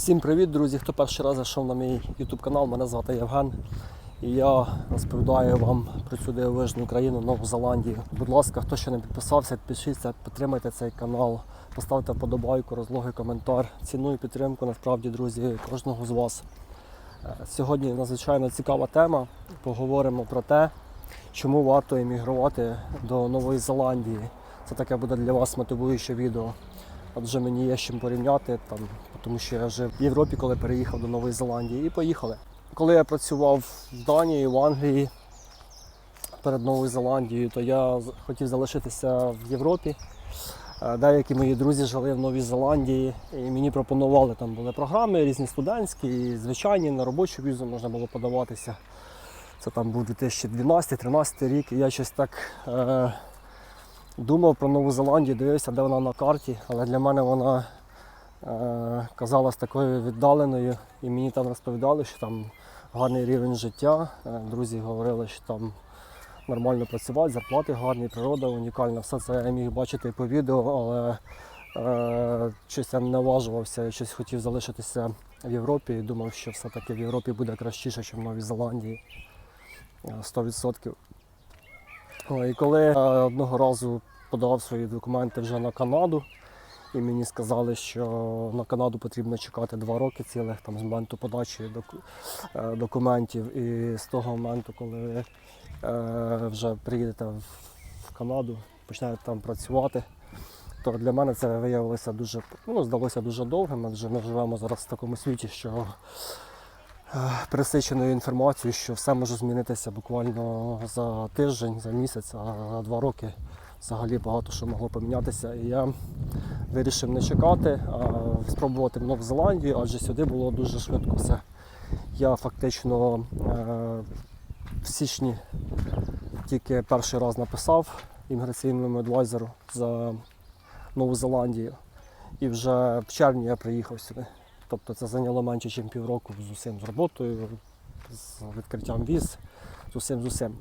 Всім привіт, друзі! Хто перший раз зайшов на мій YouTube канал, мене звати Євген. І я розповідаю вам про цю дивовижну країну Нову Зеландію. Будь ласка, хто ще не підписався, підпишіться, підтримайте цей канал, поставте вподобайку, розлогий коментар. Ціную підтримку насправді, друзі, кожного з вас. Е, Сьогодні надзвичайно цікава тема. Поговоримо про те, чому варто емігрувати до Нової Зеландії. Це таке буде для вас мотивуюче відео. Адже мені є з чим порівняти, там, тому що я жив в Європі, коли переїхав до Нової Зеландії, і поїхали. Коли я працював в Данії, в Англії перед Новою Зеландією, то я хотів залишитися в Європі. Е, Деякі мої друзі жили в Новій Зеландії, і мені пропонували там були програми різні студентські, і звичайні, на робочу візу можна було подаватися. Це там був 2012-2013 рік, і я щось так. Е- Думав про Нову Зеландію, дивився, де вона на карті, але для мене вона е, казалась такою віддаленою. І мені там розповідали, що там гарний рівень життя. Е, друзі говорили, що там нормально працювати, зарплати гарні, природа унікальна. Все це я міг бачити по відео, але е, щось я не наважувався, щось хотів залишитися в Європі і думав, що все-таки в Європі буде кращіше, ніж в Новій Зеландії. Е, 100%. О, І коли я одного разу подавав свої документи вже на Канаду, і мені сказали, що на Канаду потрібно чекати два роки цілих там, з моменту подачі е, документів. І з того моменту, коли ви е, вже приїдете в Канаду, почнете там працювати, то для мене це виявилося дуже, ну, здалося дуже довгим, адже ми живемо зараз в такому світі, що е, пересиченою інформацією, що все може змінитися буквально за тиждень, за місяць, а два роки взагалі багато що могло помінятися. І я вирішив не чекати, а спробувати Нову Зеландію, адже сюди було дуже швидко все. Я фактично е, в січні тільки перший раз написав імміграційному адвайзеру за Нову Зеландію. І вже в червні я приїхав сюди. Тобто це зайняло менше, ніж півроку з усім з роботою, з відкриттям віз, з усім з усім.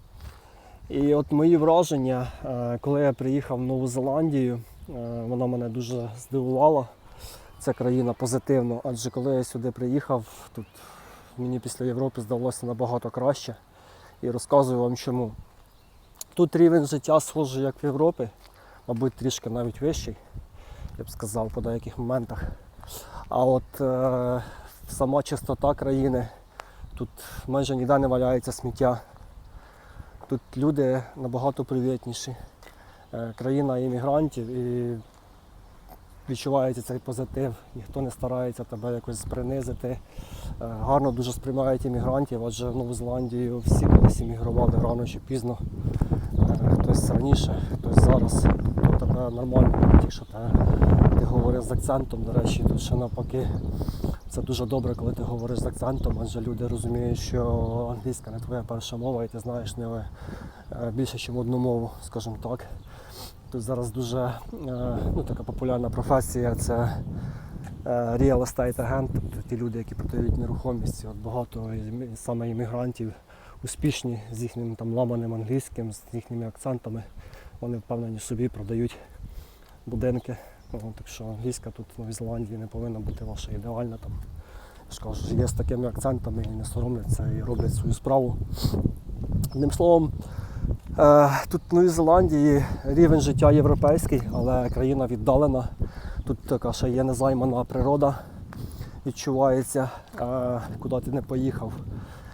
І от мої враження, е, коли я приїхав в Нову Зеландію, е, вона мене дуже здивувала. Ця країна позитивно, адже коли я сюди приїхав, тут мені після Європи здалося набагато краще. І розказую вам чому. Тут рівень життя схожий, як в Європі, мабуть, трішки навіть вищий, я б сказав, по деяких моментах. А от е, сама чистота країни, тут майже ніде не валяється сміття. Тут люди набагато привітніші. Е, країна іммігрантів і відчувається цей позитив. Ніхто не старається тебе якось принизити. Е, гарно дуже сприймають іммігрантів, адже в Нову Зеландію всі колись іммігрували рано чи пізно. Е, Хтось раніше, хтось зараз. Нормально, якщо те, ти говориш з акцентом, до речі, тут ще навпаки. Це дуже добре, коли ти говориш з акцентом, адже люди розуміють, що англійська не твоя перша мова, і ти знаєш не більше, ніж одну мову, скажімо так. Тут зараз дуже е, ну, така популярна професія це е, real estate агент, тобто ті люди, які продають нерухомість. От багато саме іммігрантів успішні з їхнім там ламаним англійським, з їхніми акцентами. Вони впевнені собі продають будинки. Ну, так що англійська тут в Новій Зеландії не повинна бути ваша ідеальна. Там. Я ж кажу, є з такими акцентами і не соромляться і роблять свою справу. Одним словом, е, тут в Новій Зеландії рівень життя європейський, але країна віддалена. Тут така ще є незаймана природа, відчувається, е, куди ти не поїхав.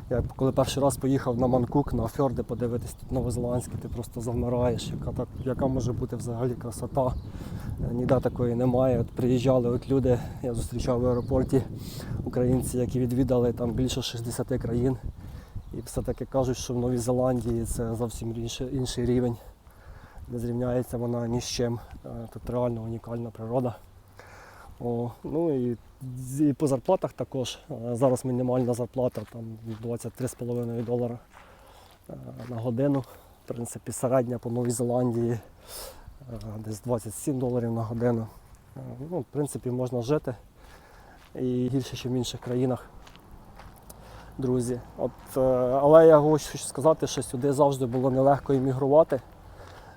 Я коли перший раз поїхав на Манкук, на фьорди подивитись тут новозеландське, ти просто завмираєш, яка, так, яка може бути взагалі красота. Е, Ніде такої немає. От приїжджали от люди, я зустрічав в аеропорті українці, які відвідали там більше 60 країн. І все-таки кажуть, що в Новій Зеландії це зовсім інший, інший рівень. Не зрівняється вона ні з чим. Е, Тут реально унікальна природа. О, ну і, і по зарплатах також. Е, Зараз мінімальна зарплата там 23,5 долара е, на годину. В принципі, середня по Новій Зеландії е, десь 27 доларів на годину. Ну, в принципі, можна жити і гірше, ніж в інших країнах. Друзі. От, але я хочу сказати, що сюди завжди було нелегко іммігрувати.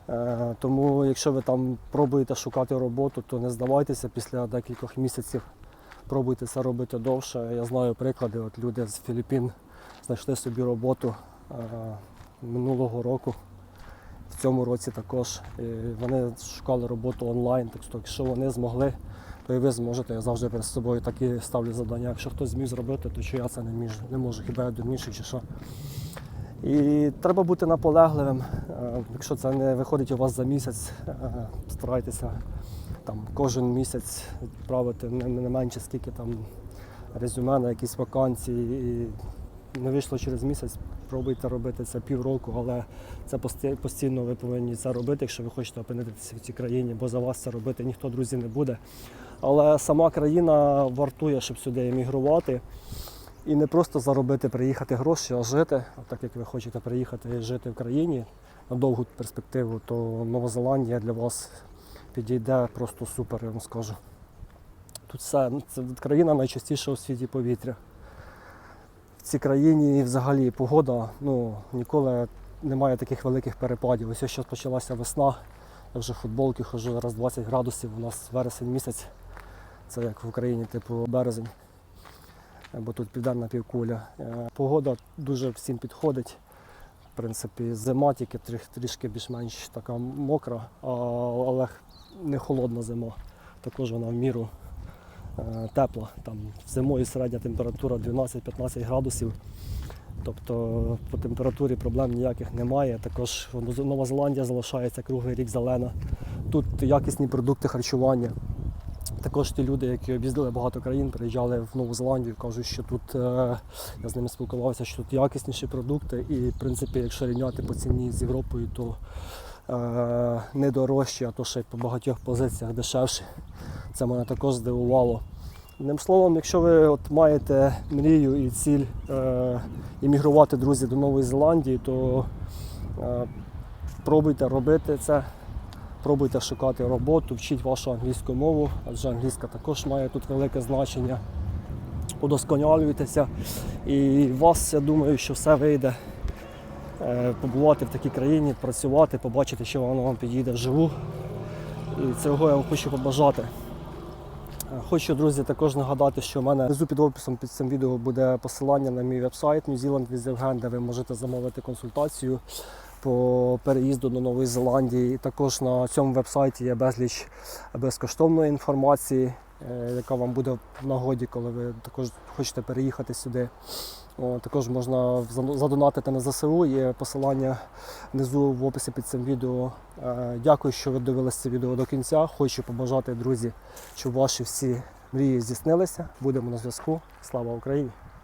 Е, Тому якщо ви там пробуєте шукати роботу, то не здавайтеся після декількох місяців пробуйте це робити довше. Я знаю приклади, от люди з Філіппін знайшли собі роботу е, минулого року. В цьому році також І вони шукали роботу онлайн. Так що, якщо вони змогли, то і ви зможете. Я завжди перед собою такі ставлю завдання. Якщо хтось зміг зробити, то що я це не між, не можу, хіба я дурніший чи що. І треба бути наполегливим. Е, Якщо це не виходить у вас за місяць, е, старайтеся там кожен місяць відправити не, менше скільки там резюме на якісь вакансії. І не вийшло через місяць, пробуйте робити це півроку, але це постійно ви повинні це робити, якщо ви хочете опинитися в цій країні, бо за вас це робити ніхто друзі не буде. Але сама країна вартує, щоб сюди емігрувати. І не просто заробити, приїхати гроші, а жити. А так як ви хочете приїхати і жити в країні на довгу перспективу, то Нова Зеландія для вас підійде просто супер, я вам скажу. Тут все, це країна найчастіша у світі повітря. В цій країні взагалі погода, ну, ніколи немає таких великих перепадів. Ось зараз почалася весна, я вже в футболці ходжу, зараз 20 градусів, у нас вересень місяць. Це як в Україні, типу березень бо тут південна півкуля. Е, Погода дуже всім підходить. В принципі, зима тільки трі- трішки більш-менш така мокра, але не холодна зима. Також вона в міру е, тепла. Там зимою середня температура 12-15 градусів. Тобто по температурі проблем ніяких немає. Також Нова Зеландія залишається круглий рік зелена. Тут якісні продукти харчування. Також ті люди, які об'їздили багато країн, приїжджали в Нову Зеландію, кажуть, що тут е, я з ними спілкувався, що тут якісніші продукти, і в принципі, якщо рівняти по ціні з Європою, то е, не дорожчі, а то ще й по багатьох позиціях дешевші. Це мене також здивувало. Одним словом, якщо ви от маєте мрію і ціль е, іммігрувати, друзі, до Нової Зеландії, то пробуйте робити це. Пробуйте шукати роботу, вчіть вашу англійську мову, адже англійська також має тут велике значення. Удосконалюйтеся. І у вас, я думаю, що все вийде. Е, Побувати в такій країні, працювати, побачити, що воно вам підійде вживу. І цього я вам хочу побажати. Е, Хочу, друзі, також нагадати, що в мене внизу під описом під цим відео буде посилання на мій вебсайт New Zealand with Evgen, де ви можете замовити консультацію по переїзду до Нової Зеландії. Також на цьому вебсайті є безліч безкоштовної інформації, е, яка вам буде в нагоді, коли ви також хочете переїхати сюди. Також можна задонатити на ЗСУ, є посилання внизу в описі під цим відео. Е, Дякую, що ви дивилися це відео до кінця. Хочу побажати, друзі, щоб ваші всі мрії здійснилися. Будемо на зв'язку. Слава Україні!